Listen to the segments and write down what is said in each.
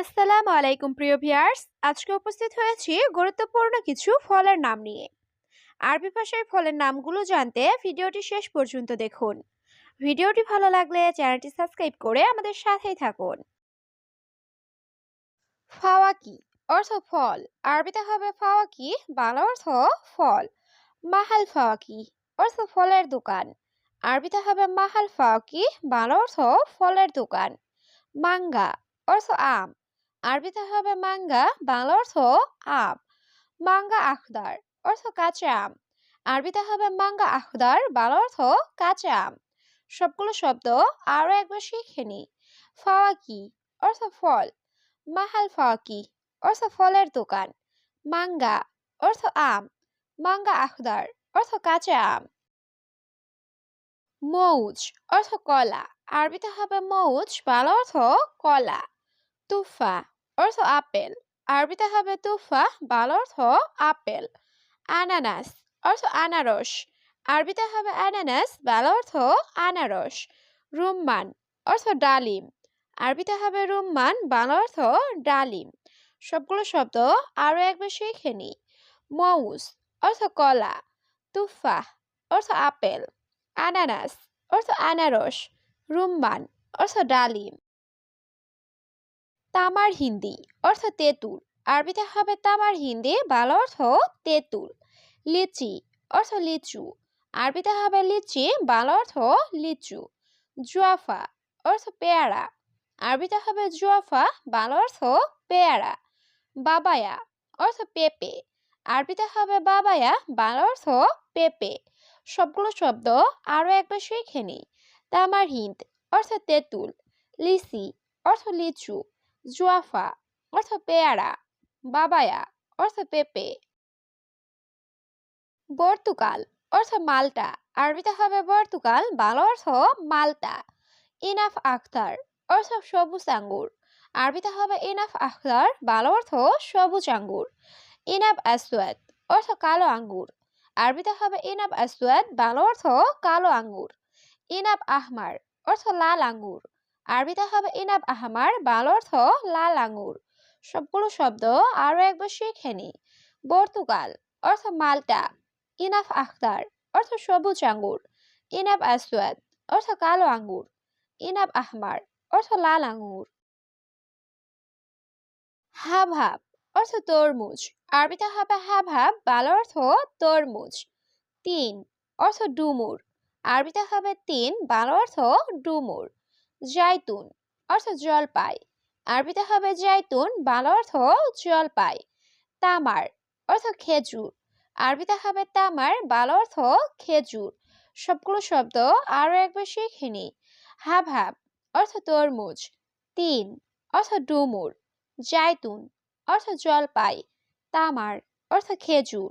আসসালামু আলাইকুম, প্রিয় ভিউয়ার্স। আজকে উপস্থিত হয়েছি গুরুত্বপূর্ণ কিছু ফলের নাম নিয়ে। আরবি ভাষায় ফলের নামগুলো জানতে ভিডিওটি শেষ পর্যন্ত দেখুন। ভিডিওটি ভালো লাগলে চ্যানেলটি সাবস্ক্রাইব করে আমাদের সাথেই থাকুন। ফাওয়াকি অর্থ ফল। আরবিতে হবে ফাওয়াকি বাংলা অর্থ ফল। মাহাল ফাওয়াকি অর্থ ফলের দোকান। আরবিতে হবে মাহাল ফাওয়াকি বাংলা অর্থ ফলের দোকান। মাঙ্গা। অর্থ আম। আরবিতে হবে মাঙ্গা, বাংলা অর্থ আম। মাঙ্গা আখদার অর্থ কাঁচা আম। আরবিতে হবে মাঙ্গা আখদার, বাংলা অর্থ কাঁচা আম। সবগুলো শব্দ আরও একবার শিখে নি ফাওয়াকি অর্থ ফল। মাহাল ফাওয়াকি অর্থ ফলের দোকান। মাঙ্গা অর্থ আম। মাঙ্গা আখদার অর্থ কাঁচা আম। মৌজ অর্থ কলা। আরবিতে হবে মৌজ, বাংলা অর্থ কলা। তুফা অর্থ আপেল। আরবিতে হবে তুফা, বাল অর্থ আপেল। আনানাস, অর্থ আনারস। আরবিতে হবে আনানাস, বাল অর্থ আনারস। রুম্মান, অর্থ ডালিম। আরবিতে হবে রুম্মান, বাংলা অর্থ ডালিম। সবগুলো শব্দ আরও একবার শিখে নি মৌস অর্থ কলা। তুফা, অর্থ আপেল। আনানাস, অর্থ আনারস। রুম্মান, অর্থ ডালিম। তামার হিন্দি, অর্থ তেঁতুল। আরবিতে হবে তামার হিন্দি, বাংলা অর্থ তেঁতুল। লিচি, অর্থ লিচু। আরবিতে হবে লিচি, বাংলা অর্থ লিচু। জুয়াফা, অর্থ পেয়ারা। আরবিতে হবে জুয়াফা, বাংলা অর্থ পেয়ারা। বাবায়া, অর্থ পেঁপে। আরবিতে হবে বাবায়া, বাংলা অর্থ পেঁপে। সবগুলো শব্দ আরও একবার শিখে নি তামার হিন্দ, অর্থ তেঁতুল। লিচি, অর্থ লিচু। জুয়াফা, অর্থ পেয়ারা, বাবায়া, অর্থ পেঁপে। বর্তুকাল, অর্থ মালটা। আরবিতে হবে বর্তুকাল, বাংলা অর্থ মালটা। ইনাফ আখতার, অর্থ সবুজ আঙ্গুর। আরবিতে হবে ইনাফ আখতার, বাংলা অর্থ সবুজ আঙ্গুর। ইনাব আসওয়াদ, অর্থ কালো আঙ্গুর। আরবিতে হবে ইনাব আসওয়াদ, বাংলা অর্থ কালো আঙ্গুর। ইনাব আহমার, অর্থ লাল আঙ্গুর। আরবিতে হবে ইনাব আহমার, বাল অর্থ লাল আঙ্গুর সবগুলো শব্দ আরও একবার শিখে নি। অর্থ মালটা। ইনাফ আখতার, অর্থ সবুজ আঙ্গুর ইনাব আসওয়াদ, অর্থ কালো আঙ্গুর ইনাব আহমার, অর্থ লাল আঙ্গুর হাবহাব, অর্থ তরমুজ। আরবিতে হবে হাভাব বাল অর্থ তরমুজ। তিন, অর্থ ডুমুর। আরবিতে হবে তিন, বাল অর্থ ডুমুর। জাইতুন, অর্থ জলপাই। আরবিতে হবে জাইতুন, বাংলা অর্থ জলপাই। তামার, অর্থ খেজুর। আরবিতে হবে তামার, বাংলা অর্থ খেজুর। সবগুলো শব্দ আরও একবার শিখে নি। হাব হাব অর্থ তরমুজ। তিন, অর্থ ডুমুর। জাইতুন, অর্থ জলপাই। তামার, অর্থ খেজুর।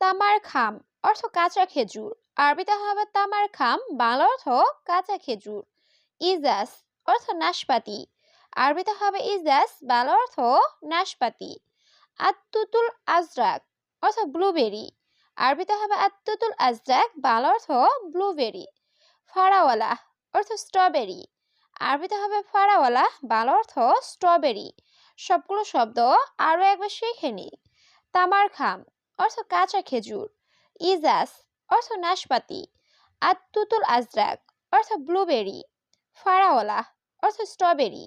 তামার খাম, অর্থ কাঁচা খেজুর। আরবিতে হবে তামার খাম, বাংলা অর্থ কাঁচা খেজুর। ইজাস অর্থ নাশপাতি। আরবিতে হবে ইজাস, বাংলা অর্থ নাশপাতি। আত্তুতুল আজরাক অর্থ ব্লুবেরি। আরবিতে হবে আত্তুতুল আজরাক, বাংলা অর্থ ব্লুবেরি। ফাড়াওয়ালা অর্থ স্ট্রবেরি। আরবিতে হবে ফাড়াওয়ালা বাংলা অর্থ স্ট্রবেরি। সবগুলো শব্দ আরও একবার শিখে নি তামার খাম অর্থ কাঁচা খেজুর। ইজাস অর্থ নাশপাতি, আত্তুতুল আজরাক, অর্থ ব্লুবেরি ফাড়াওয়ালা অর্থ স্ট্রবেরি।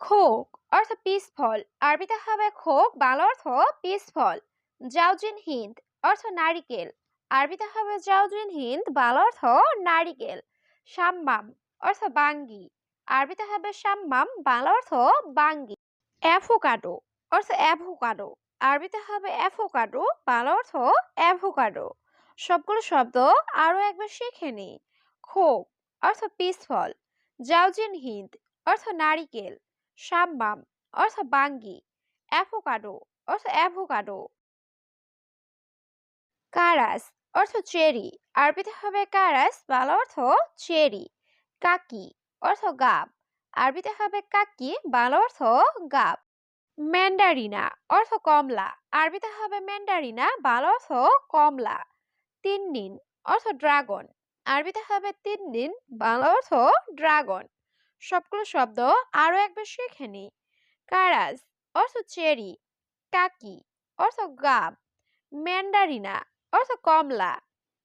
খোক, অর্থ পিস ফল আরবিতে হবে খোক, বাংলা অর্থ পিস ফল জাউজিন হিন্দ, অর্থ নারিকেল, আরবিতে হবে জাউজিন হিন্দ, বাংলা অর্থ নারিকেল। সাম্মাম, অর্থ বাঙ্গি, আরবিতে হবে সাম্মাম, বাংলা অর্থ বাঙ্গি। অ্যাভোকাডো, অর্থ অ্যাভোকাডো। আরবিতে হবে অ্যাভোকাডো, বাংলা অর্থ অ্যাভোকাডো। সবগুলো শব্দ আরও একবার শিখে নি খোক অর্থ পিস ফল জাউজিন হিন্দ, অর্থ নারিকেল। সাম্বাম, অর্থ বাঙ্গি। অ্যাভোকাডো, অর্থ অ্যাভোকাডো। কারাস, অর্থ চেরি। আরবিতে হবে কারাস, বাংলা অর্থ চেরি। কাকি, অর্থ গাব। আরবিতে হবে কাকি, বাংলা অর্থ গাব। ম্যান্ডারিনা অর্থ কমলা। আরবিতে হবে ম্যান্ডারিনা, বাংলা অর্থ কমলা। তিন্নিন অর্থ ড্রাগন। আরবিতে হবে তিন তিন্নিন, বাংলা অর্থ ড্রাগন। সবগুলো শব্দ আরও একবার শিখে নিই। কারাজ অর্থ চেরি। কাকি অর্থ গাব। ম্যান্ডারিনা অর্থ কমলা।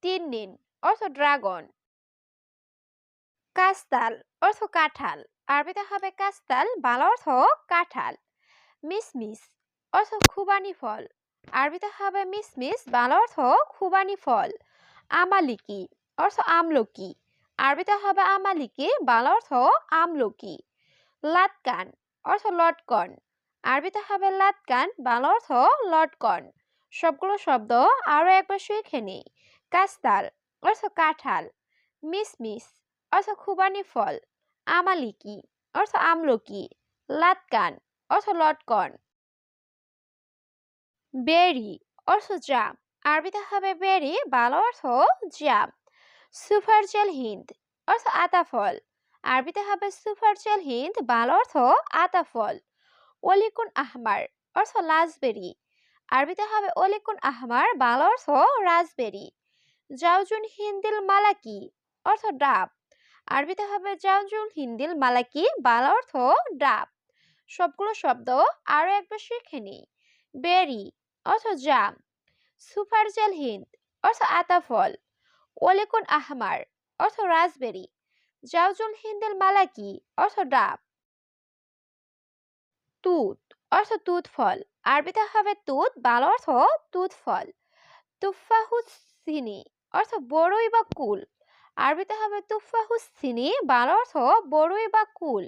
তিন তিন্নিন অর্থ ড্রাগন। কাস্তাল অর্থ কাঁঠাল। আরবিতে হবে কাস্তাল, বাংলা অর্থ কাঁঠাল। মিসমিস অর্থ খুবানি ফল। আরবিতে হবে মিসমিস বাংলা অর্থ খুবানি ফল। আমালিকি অর্থ আমলকি। আরবিতে হবে আমালিকি, বাংলা অর্থ আমলকি। লাটকান অর্থ লটকন। আরবিতে হবে লাটকান, বাংলা অর্থ লটকন। সবগুলো শব্দ আরও একবার শিখে নিই। কাস্তাল অর্থ কাঁঠাল। মিসমিস অর্থ খুবানি ফল। আমালিকি অর্থ আমলকি। লাটকান অর্থ লটকন। বেরি, অর্থ জাম। আরবিতে হবে বেরি, বাংলা অর্থ জাম। সুপারজেল হিন্দ, অর্থ আতাফল। আরবিতে হবে সুপারজেল হিন্দ, বাংলা অর্থ আতাফল। অলিকুন আহমার, অর্থ লাজবেরি আরবিতে হবে অলিকুন আহমার, বাংলা অর্থ রাজবেরি জাউজুন হিন্দিল মালাকি, অর্থ ডাব। আরবিতে হবে জাউজুল হিন্দিল মালাকি, বাংলা অর্থ ডাব। সবগুলো শব্দ আরও একবার শিখে নিই। বেরি অর্থ জাম, সুপারজেল হিন্দ অর্থ আতাফল, ওলেকুন আহমার অর্থ রাজবেরি জাউজুল হিন্দেল মালাকি অর্থ ডাব। তুত অর্থ তুত ফল আরবিতে হবে তুত, বাল অর্থ তুত ফল তুফাহুসিনি অর্থ বড়ই বা কুল, আরবিতে হবে তুফাহুসিনি, বাংলা অর্থ বড়ই বা কুল।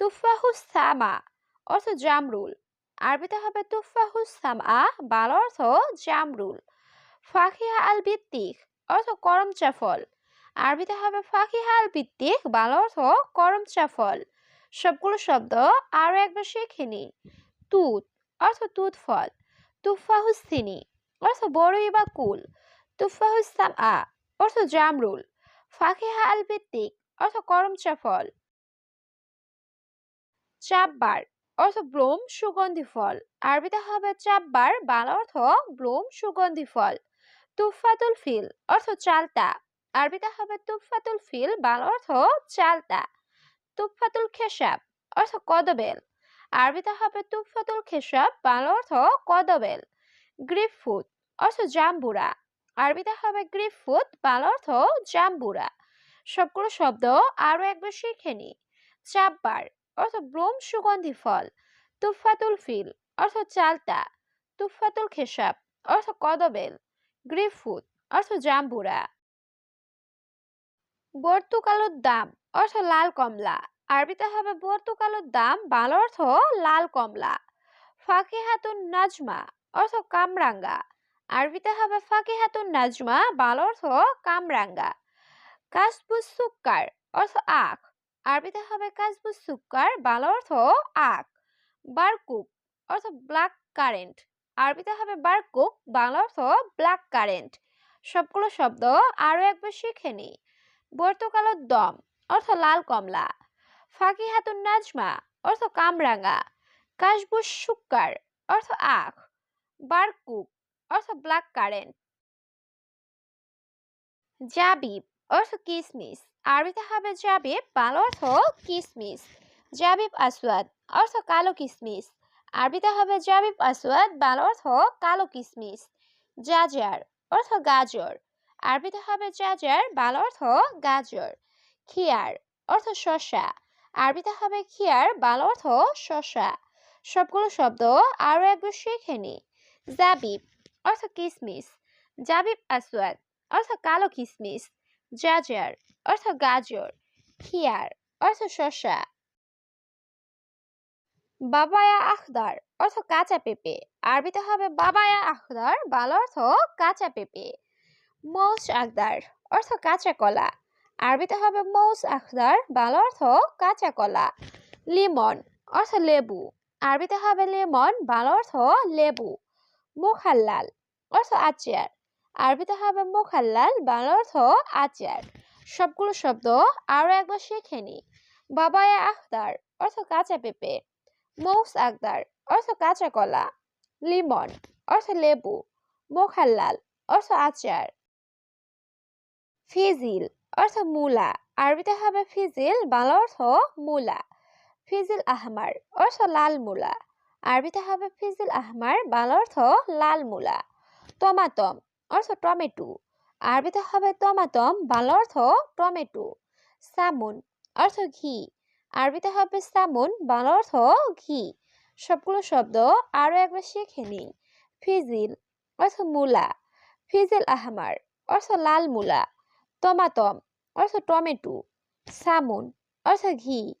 তুফাহুস সামা অর্থ জামরুল। আরবিতে হবে তুফাহুস সামা, বাংলা অর্থ জামরুল। ফাকিহা আল ভিত্তিক অর্থ করমচা ফল। আরবিতে হবে ফাকিহা আল ভিত্তিক বাংলা অর্থ করমচা ফল। সবগুলো শব্দ আরও একবার শিখে নিই। তুত অর্থ তুত ফল। তুফাহুসিনি অর্থ বড়ই বা কুল। তুফাহুসাম আ অর্থ জামরুল। ফাকিহা আল ভিত্তিক অর্থ করমচা ফল। চাপবার অর্থ ব্রোম সুগন্ধি ফল। আরবিতে হবে চাপবার বাংলা অর্থ ব্রোম সুগন্ধি ফল। তুফাতুল ফিল অর্থ চালতা। আরবিতে হবে তুফাতুল ফিল, বাংলা অর্থ চালতা। তুফাতুল খেসাব অর্থ কদবেল। আরবিতে হবে তুফাতুল খেসাব, বাংলা অর্থ কদবেল। গ্রিপফুট অর্থ জাম্বুরা। আরবিতে হবে গ্রিপফুট বাংলা অর্থ জাম্বুরা। সবগুলো শব্দ আরও একবার শিখে নি। চাপবার অর্থ ব্রোম সুগন্ধি ফল, তুফাতুল ফিল অর্থ চালতা, তুফাতুল খেসাব অর্থ কদবেল গ্রিপফুট অর্থ জাম্বুরা। বর্তুকালুর দাম অর্থ লাল কমলা। আরবিতে হবে বর্তুকালুর দাম বাংলা অর্থ লাল কমলা। ফাকিহাতুন নাজমা অর্থ কামরাঙ্গা। আরবিতে হবে ফাকিহাতুন নাজমা বাংলা অর্থ কামরাঙ্গা। কাসবুস সুক্কার অর্থ আখ। আরবিতে হবে কাসবুস সুক্কার, বাংলা অর্থ আখ। বারকুক অর্থ ব্ল্যাক কারেন্ট আরবিতে হবে বারকুক বাংলা অর্থ ব্ল্যাক কারেন্ট সবগুলো শব্দ আরও একবার শিখে নিই। বর্তকালত দম অর্থ লাল কমলা। ফাঁকি হাতুন নাজমা অর্থ কামরাঙ্গা কাশবুস সুক্কার অর্থ আখ। বারকুক অর্থ ব্ল্যাক কারেন্ট জাবিব অর্থ কিসমিস। আরবিতে হবে জাবিব, বাংলা অর্থ কিসমিস। জাবিব আসওয়াদ, অর্থ কালো কিসমিস। আরবিতে হবে জাবিব আসওয়াদ, বাংলা অর্থ কালো কিসমিস। জাজার, অর্থ গাজর। আরবিতে হবে জাজার, বাংলা অর্থ গাজর। খিয়ার, অর্থ শসা। আরবিতে হবে খিয়ার, বাংলা অর্থ শসা। সবগুলো শব্দ আরও একবার শিখে নি। জাবিব, অর্থ কিসমিস। জাবিব আসওয়াদ, অর্থ কালো কিসমিস। জাজার অর্থ গাজর, খিয়ার অর্থ শসা, বাবায়া আখদার অর্থ কাঁচা পেঁপে। আরবিতে হবে বাবায়া আখদার, বাল অর্থ কাঁচা পেঁপে। মৌস আখদার, অর্থ কাঁচা কলা। আরবিতে হবে মৌস আখদার, বাল অর্থ কাঁচা কলা। লিমন, অর্থ লেবু। আরবিতে হবে লেমন, বাল অর্থ লেবু। মুখাল্লাল, অর্থ আচার। আরবিতে হবে মুখাল্লাল, বাংলা অর্থ আচার। সবগুলো শব্দ আরও একবার শিখে নি বাবায়া আখদার অর্থ কাঁচা পেঁপে। মৌস আকদার অর্থ কাঁচা কলা। লিমন, অর্থ লেবু। মোখাল্লাল, অর্থ আচার। ফিজিল, অর্থ মূলা। আরবিতে হবে ফিজিল, বাংলা অর্থ মূলা। ফিজিল আহমার, অর্থ লাল মূলা। আরবিতে হবে ফিজিল আহমার, বাংলা অর্থ লাল মূলা। টমাটম অর্থ টমেটো। আরবিতে হবে টমাটম, বাংলা অর্থ টমেটো। সামুন, অর্থ ঘি। আরবিতে হবে সামুন, বাংলা অর্থ ঘি। সবগুলো শব্দ আরও একবার শিখে নিই। ফিজিল, অর্থ মূলা। ফিজিল আহমার, অর্থ লাল মূলা। টমাটম, অর্থ টমেটো। সামুন, অর্থ ঘি।